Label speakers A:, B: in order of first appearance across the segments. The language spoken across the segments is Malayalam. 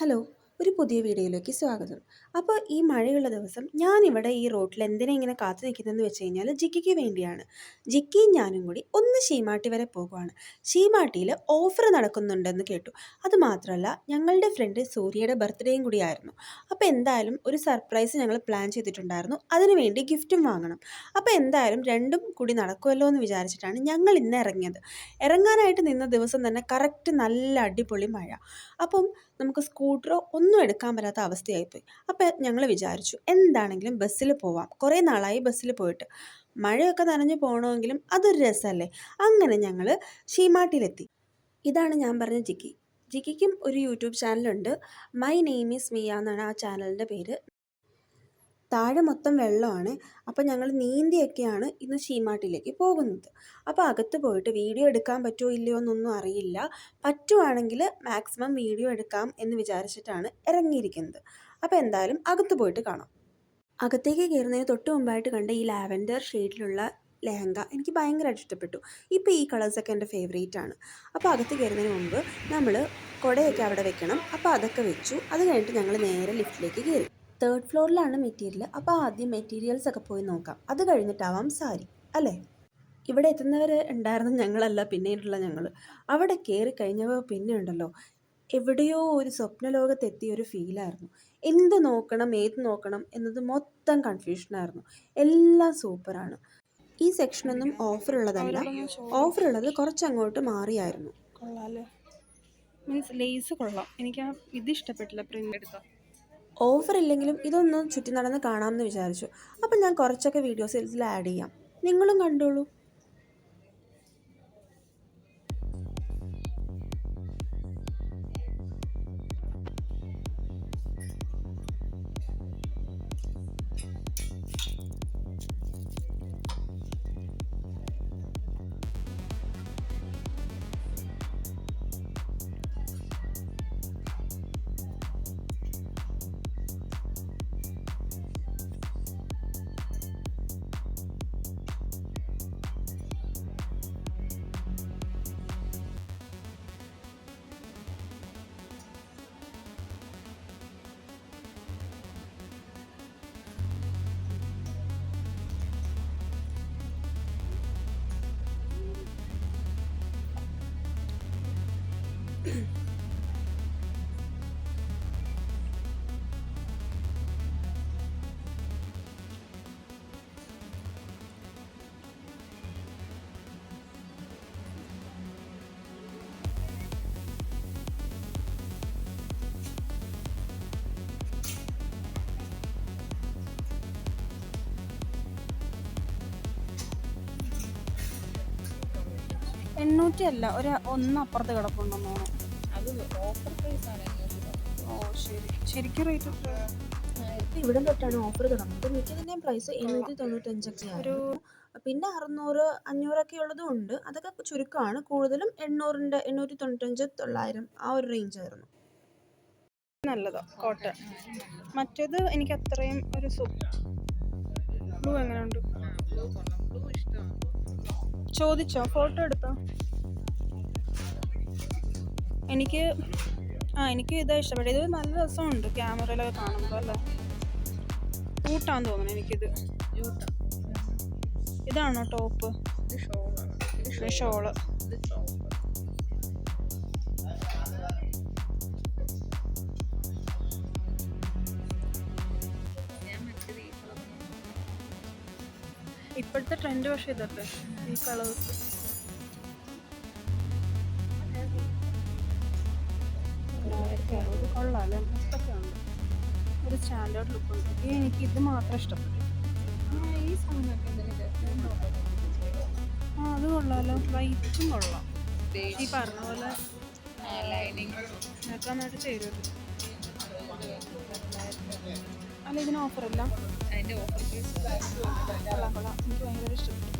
A: ഹലോ ഒരു പുതിയ വീഡിയോയിലേക്ക് സ്വാഗതം. അപ്പോൾ ഈ മഴയുള്ള ദിവസം ഞാനിവിടെ ഈ റോട്ടിൽ എന്തിനെ ഇങ്ങനെ കാത്തു നിൽക്കുന്നതെന്ന് വെച്ച് കഴിഞ്ഞാൽ ജിക്കിക്ക് വേണ്ടിയാണ്. ജിക്കിയും ഞാനും കൂടി ഒന്ന് ഷീമാട്ടി വരെ പോകുവാണ്. ഷീമാട്ടിയിൽ ഓഫർ നടക്കുന്നുണ്ടെന്ന് കേട്ടു. അത് മാത്രമല്ല ഞങ്ങളുടെ ഫ്രണ്ട് സൂര്യയുടെ ബർത്ത്ഡേയും കൂടിയായിരുന്നു അപ്പോൾ എന്തായാലും ഒരു സർപ്രൈസ് ഞങ്ങൾ പ്ലാൻ ചെയ്തിട്ടുണ്ടായിരുന്നു. അതിനുവേണ്ടി ഗിഫ്റ്റും വാങ്ങണം. അപ്പോൾ എന്തായാലും രണ്ടും കൂടി നടക്കുമല്ലോ എന്ന് വിചാരിച്ചിട്ടാണ് ഞങ്ങൾ ഇന്ന് ഇറങ്ങിയത്. ഇറങ്ങാനായിട്ട് നിന്ന ദിവസം തന്നെ കറക്റ്റ് നല്ല അടിപൊളി മഴ. അപ്പം നമുക്ക് സ്കൂട്ടറോ ഒന്നും എടുക്കാൻ പറ്റാത്ത അവസ്ഥയായിപ്പോയി. അപ്പോൾ ഞങ്ങൾ വിചാരിച്ചു എന്താണെങ്കിലും ബസ്സിൽ പോവാം. കുറേ നാളായി ബസ്സിൽ പോയിട്ട്. മഴയൊക്കെ നനഞ്ഞു പോകണമെങ്കിലും അതൊരു രസമല്ലേ അങ്ങനെ ഞങ്ങൾ ഷീമാട്ടിലെത്തി ഇതാണ് ഞാൻ പറഞ്ഞ ജിക്കി. ജിക്കിക്കും ഒരു യൂട്യൂബ് ചാനലുണ്ട്. മൈ നെയിം ഈസ് മിയ എന്നാണ് ആ ചാനലിന്റെ പേര്. താഴെ മൊത്തം വെള്ളമാണ്. അപ്പോൾ ഞങ്ങൾ നീന്തിയൊക്കെയാണ് ഇന്ന് ഷീമാട്ടിലേക്ക് പോകുന്നത്. അപ്പോൾ അകത്ത് പോയിട്ട് വീഡിയോ എടുക്കാൻ പറ്റുമോ ഇല്ലയോ എന്നൊന്നും അറിയില്ല. പറ്റുവാണെങ്കിൽ മാക്സിമം വീഡിയോ എടുക്കാം എന്ന് വിചാരിച്ചിട്ടാണ് ഇറങ്ങിയിരിക്കുന്നത്. അപ്പോൾ എന്തായാലും അകത്ത് പോയിട്ട് കാണാം. അകത്തേക്ക് കയറുന്നതിന് തൊട്ട് മുമ്പായിട്ട് കണ്ട ഈ ലാവൻഡർ ഷെയ്ഡിലുള്ള ലെഹങ്ക എനിക്ക് ഭയങ്കരമായിട്ട് ഇഷ്ടപ്പെട്ടു. ഇപ്പോൾ ഈ കളേഴ്സൊക്കെ എന്റെ ഫേവറേറ്റ് ആണ്. അപ്പോൾ അകത്ത് കയറുന്നതിന് മുമ്പ് നമ്മൾ കുടയൊക്കെ അവിടെ വെക്കണം. അപ്പോൾ അതൊക്കെ വെച്ചു. അത് കഴിഞ്ഞിട്ട് ഞങ്ങൾ നേരെ ലിഫ്റ്റിലേക്ക് കയറി. തേർഡ് ഫ്ലോറിലാണ് മെറ്റീരിയൽ അപ്പോൾ ആദ്യം മെറ്റീരിയൽസ് ഒക്കെ പോയി നോക്കാം. അത് കഴിഞ്ഞിട്ടാവാം സാരി അല്ലേ? ഇവിടെ എത്തുന്നവർ ഉണ്ടായിരുന്ന ഞങ്ങളല്ല പിന്നീടുള്ള ഞങ്ങൾ അവിടെ കയറി കഴിഞ്ഞപ്പോൾ പിന്നെ ഉണ്ടല്ലോ എവിടെയോ ഒരു സ്വപ്നലോകത്തെത്തിയ ഒരു ഫീലായിരുന്നു എന്ത് നോക്കണം ഏത് നോക്കണം എന്നത് മൊത്തം കൺഫ്യൂഷനായിരുന്നു എല്ലാം സൂപ്പറാണ് ഈ സെക്ഷനൊന്നും ഓഫർ ഉള്ളതല്ല. ഓഫർ ഉള്ളത് കുറച്ചങ്ങോട്ട് മാറിയായിരുന്നു.
B: കൊള്ളാല്ലേ മീൻസ് ലേസ് കൊള്ളാം. എനിക്ക് ഇത് ഇഷ്ടപ്പെട്ടില്ല പ്രിന്റ് എടുത്തോ
A: ഓഫർ ഇല്ലെങ്കിലും ഇതൊന്നും ചുറ്റി നടന്ന് കാണാമെന്ന് വിചാരിച്ചു. അപ്പം ഞാൻ കുറച്ചൊക്കെ വീഡിയോസ് ഇതിൽ ആഡ് ചെയ്യാം. നിങ്ങളും കണ്ടോളൂ.
B: എണ്ണൂറ്റി അല്ല ഒരു ഒന്ന് അപ്പുറത്ത് കിടപ്പുണ്ടെന്ന് തോന്നുന്നു.
C: അത് ഓഫർ പ്രൈസ് ആണ്
B: ഓ ശരി. ശരിക്കും റേറ്റ്
A: ഇവിടെ തൊട്ടാണ് ഓഫർ തുടങ്ങുന്നത് മിക്കതിന്റെയും പ്രൈസ് എണ്ണൂറ്റി തൊണ്ണൂറ്റഞ്ചൊക്കെ ഒരു പിന്നെ അറുന്നൂറ് അഞ്ഞൂറൊക്കെ ഉള്ളതും ഉണ്ട്. അതൊക്കെ ചുരുക്കമാണ്. കൂടുതലും എണ്ണൂറിന്റെ എണ്ണൂറ്റി തൊണ്ണൂറ്റഞ്ച് തൊള്ളായിരം ആ ഒരു റേഞ്ച് ആയിരുന്നു.
B: നല്ലതോ കോട്ടൺ. മറ്റേത് എനിക്ക് അത്രയും ഒരു സൂപ്പ് ബ്ലൂ എങ്ങനെയുണ്ട്? ചോദിച്ചോ? ഫോട്ടോ എടുത്തോ? എനിക്ക് ആ എനിക്ക് ഇതാ ഇഷ്ടപ്പെട്ടത്. ഇത് നല്ല രസമുണ്ട് ക്യാമറയിലൊക്കെ കാണുമ്പോൾ അല്ലേ? കൂട്ടാന്ന് തോന്നുന്നു എനിക്കിത്. ഇതാണോ ടോപ്പ്
C: ഷോൾ.
B: ഇപ്പോഴത്തെ ട്രെൻഡ് പക്ഷേ ഇതല്ലേ? ഈ കളേഴ്സ് കൊള്ളാല്ലേ മസ്റ്റൊക്കെ ഉണ്ട് ഒരു സ്റ്റാൻഡേർഡ് ലുക്ക് ഉണ്ട് എനിക്ക് ഇത് മാത്രം ഇഷ്ടപ്പെട്ടു
C: ഈ
B: ആ അത് കൊള്ളാലോ വൈറ്റും കൊള്ളാം ഈ പറഞ്ഞ പോലെ നന്നായിട്ട് ചേരും അല്ല ഇതിന് ഓഫർ ഇല്ല
C: അതിന്റെ ഓഫർ
B: കൊള്ളാം കൊള്ളാം എനിക്ക് ഭയങ്കര ഇഷ്ടപ്പെട്ടു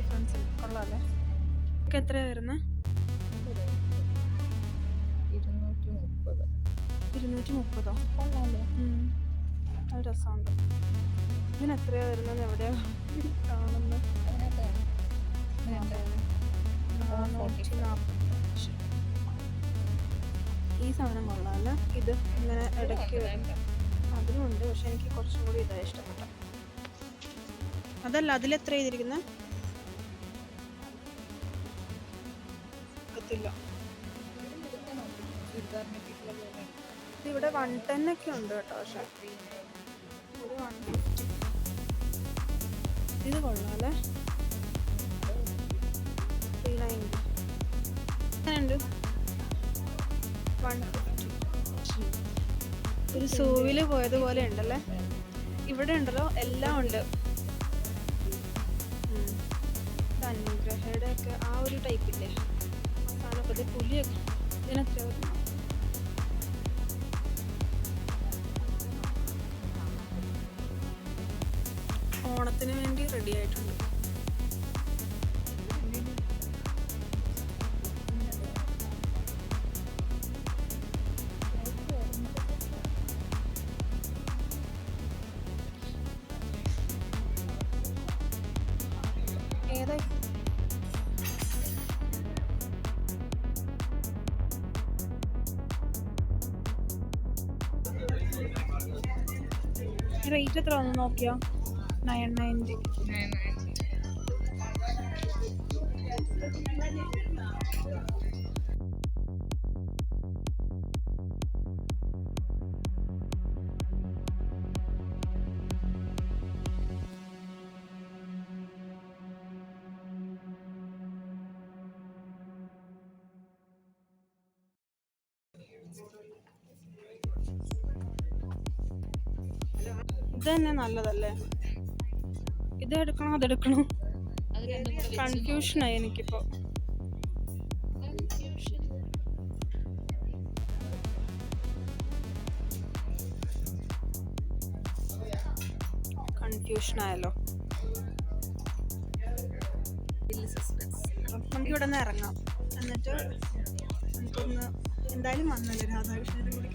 B: ഡിഫറൻസ് കൊള്ളാമല്ലേ ഇതൊക്കെ എത്രയാണ് വരുന്നത്
C: ഇരുന്നൂറ്റി മുപ്പത്
B: ഇരുന്നൂറ്റി മുപ്പതോ
C: കൊള്ളാമല്ലേ.
B: അത് രസമുണ്ട്. ഇതിന് എത്രയാണ് വരുന്നത് എവിടെയാണ് കാണുന്നത് നാനൂറ്റി ഈ സാധനം കൊള്ളാം അല്ലേ? ഇത് ഇങ്ങനെ ഇടയ്ക്ക് അതിലുണ്ട് പക്ഷെ എനിക്ക് കുറച്ചും കൂടി ഇതാണ് ഇഷ്ടപ്പെട്ട. അതല്ല അതിലെത്ര ചെയ്തിരിക്കുന്നത് ഇത് ഇവിടെ വൺ ടെൻ ഒക്കെ ഉണ്ട് കേട്ടോ പക്ഷെ. ഇത് കൊള്ളാം അല്ലേ ത്രീ നയന്റി എങ്ങനെയുണ്ട് വൺ ഒരു സൂവിൽ പോയതുപോലെ ഉണ്ടല്ലേ? ഇവിടെ ഉണ്ടല്ലോ എല്ലാം ഉണ്ട്. അനുഗ്രഹയുടെ ഒക്കെ ആ ഒരു ടൈപ്പില്ലേ ഇത് പുലിയൊക്കെ ഇതിനെത്ര ഓണത്തിന് വേണ്ടി റെഡി ആയിട്ടുണ്ട്. ഏതാ റേറ്റ് എത്ര വന്നു നോക്കിയോ നയൻ നയന്റി ഇത് തന്നെ നല്ലതല്ലേ? ഇത് എടുക്കണോ അതെടുക്കണോ കൺഫ്യൂഷനായി എനിക്കിപ്പോ.
C: സസ്പെൻസ്
B: നമുക്ക് ഇവിടെ നിന്ന് ഇറങ്ങാം. എന്നിട്ട് നമുക്കൊന്ന് എന്തായാലും വന്നല്ലേ രാധാകൃഷ്ണനും കൂടി